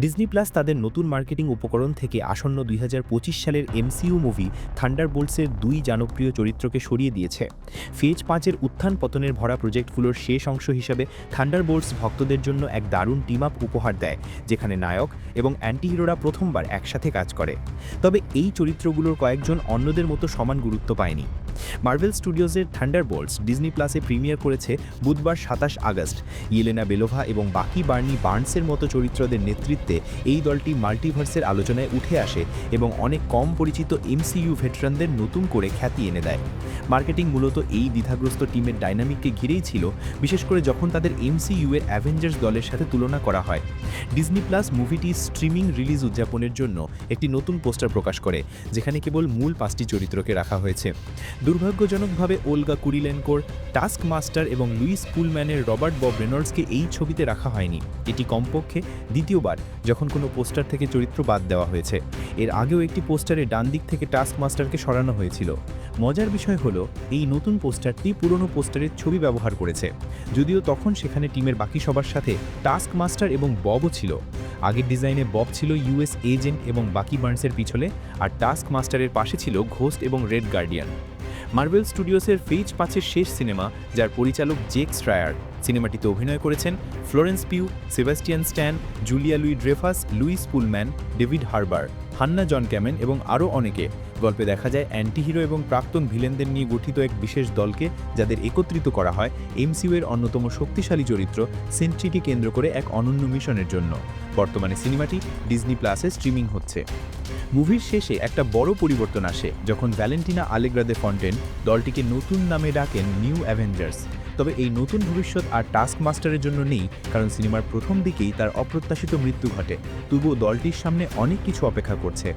Disney plus তাদের নতুন marketing উপকরণ থেকে আসন্ন দুই হাজার পঁচিশ সালের এমসিইউ মুভি থান্ডারবোল্টসের দুই জনপ্রিয় চরিত্রকে সরিয়ে দিয়েছে। ফেজ পাঁচের উত্থান পতনের ভরা প্রজেক্টগুলোর শেষ অংশ হিসাবে থান্ডারবোল্টস ভক্তদের জন্য এক দারুণ টিম আপ উপহার দেয়, যেখানে নায়ক এবং অ্যান্টিহিরোরা প্রথমবার একসাথে কাজ করে। তবে এই চরিত্রগুলোর কয়েকজন অন্যদের মতো সমান গুরুত্ব পায়নি। মার্ভেল স্টুডিওজের থান্ডার থান্ডারবোল্টস ডিজনি প্লাসে প্রিমিয়ার করেছে বুধবার সাতাশ আগস্ট। ইয়েলেনা বেলোভা এবং বাকি বার্নি বার্নসের মতো চরিত্রদের নেতৃত্বে এই দলটি মাল্টিভার্সের আলোচনায় উঠে আসে এবং অনেক কম পরিচিত এমসিইউ ভেটারানদের নতুন করে খ্যাতি এনে দেয়। মার্কেটিং মূলত এই দ্বিধাগ্রস্ত টিমের ডাইনামিককে ঘিরেই ছিল, বিশেষ করে যখন তাদের এমসিইউ এর অ্যাভেঞ্জার্স দলের সাথে তুলনা করা হয়। ডিজনি প্লাস মুভিটি স্ট্রিমিং রিলিজ উদযাপনের জন্য একটি নতুন পোস্টার প্রকাশ করে, যেখানে কেবল মূল পাঁচটি চরিত্রকে রাখা হয়েছে। দুর্ভাগ্যজনকভাবে ওলগা কুরিলেনকোর টাস্ক মাস্টার এবং লুইস পুলম্যানের রবার্ট বব রেনল্ডসকে এই ছবিতে রাখা হয়নি। এটি কমপক্ষে দ্বিতীয়বার যখন কোনো পোস্টার থেকে চরিত্র বাদ দেওয়া হয়েছে। এর আগেও একটি পোস্টারে ডান দিক থেকে টাস্ক মাস্টারকে সরানো হয়েছিল। মজার বিষয় হলো, এই নতুন পোস্টারটি পুরনো পোস্টারের ছবি ব্যবহার করেছে। যদিও তখন সেখানে টিমের বাকি সবার সাথে টাস্ক মাস্টার এবং ববও ছিল। আগের ডিজাইনে বব ছিল ইউএস এজেন্ট এবং বাকি বার্নসের পিছলে, আর টাস্ক মাস্টারের পাশে ছিল ঘোস্ট এবং রেড গার্ডিয়ান। মার্বেল স্টুডিওসের ফেজ পাঁচের শেষ সিনেমা যার পরিচালক জেক স্ট্রায়ার। সিনেমাটিতে অভিনয় করেছেন Florence Pugh, Sebastian Stan, Julia Louis Dreyfus, Lewis Pullman, David Harbour, Hannah John Kamen এবং আরও অনেকে। গল্পে দেখা যায় অ্যান্টিহিরো এবং প্রাক্তন ভিলেনদের নিয়ে গঠিত এক বিশেষ দলকে যাদের একত্রিত করা হয় এমসিউ এর অন্যতম শক্তিশালী চরিত্র সেন্ট্রিটি কেন্দ্র করে এক অনন্য মিশনের জন্য। বর্তমানে সিনেমাটি ডিজনি প্লাসে স্ট্রিমিং হচ্ছে। মুভির শেষে একটা বড় পরিবর্তন আসে, যখন ভ্যালেন্টিনা আলেগ্রাদে ফন্টেন দলটিকে নতুন নামে ডাকেন নিউ অ্যাভেঞ্জার্স। তবে এই নতুন ভবিষ্যৎ আর টাস্ক মাস্টারের জন্য নেই, কারণ সিনেমার প্রথম দিকেই তার অপ্রত্যাশিত মৃত্যু ঘটে। তবুও দলটির সামনে অনেক কিছু অপেক্ষা করছে।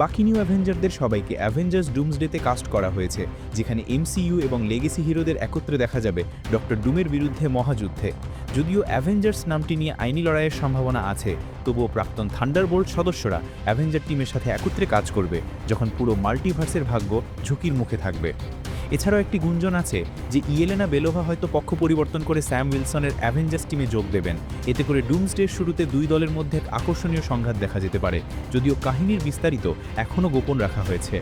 বাকি নিউ অ্যাভেঞ্জারদের সবাইকে অ্যাভেঞ্জার্স ডুমসডেতে কাস্ট করা হয়েছে, যেখানে এমসিইউ এবং লেগেসি হিরোদের একত্রে দেখা যাবে ডক্টর ডুমের বিরুদ্ধে মহাযুদ্ধে। যদিও অ্যাভেঞ্জার্স নামটি নিয়ে আইনি লড়াইয়ের সম্ভাবনা আছে, তবুও প্রাক্তন থান্ডারবোল্ট সদস্যরা অ্যাভেঞ্জার টিমের সাথে একত্রে কাজ করবে, যখন পুরো মাল্টিভার্সের ভাগ্য ঝুঁকির মুখে থাকবে। এছাড়াও একটি গুঞ্জন আছে যে ইয়েলেনা বেলোভা হয়তো পক্ষ পরিবর্তন করে স্যাম উইলসনের অ্যাভেঞ্জার্স টিমে যোগ দেবেন। এতে করে ডুমসডের শুরুতে দুই দলের মধ্যে আকর্ষণীয় সংঘাত দেখা যেতে পারে, যদিও কাহিনীর বিস্তারিত এখনও গোপন রাখা হয়েছে।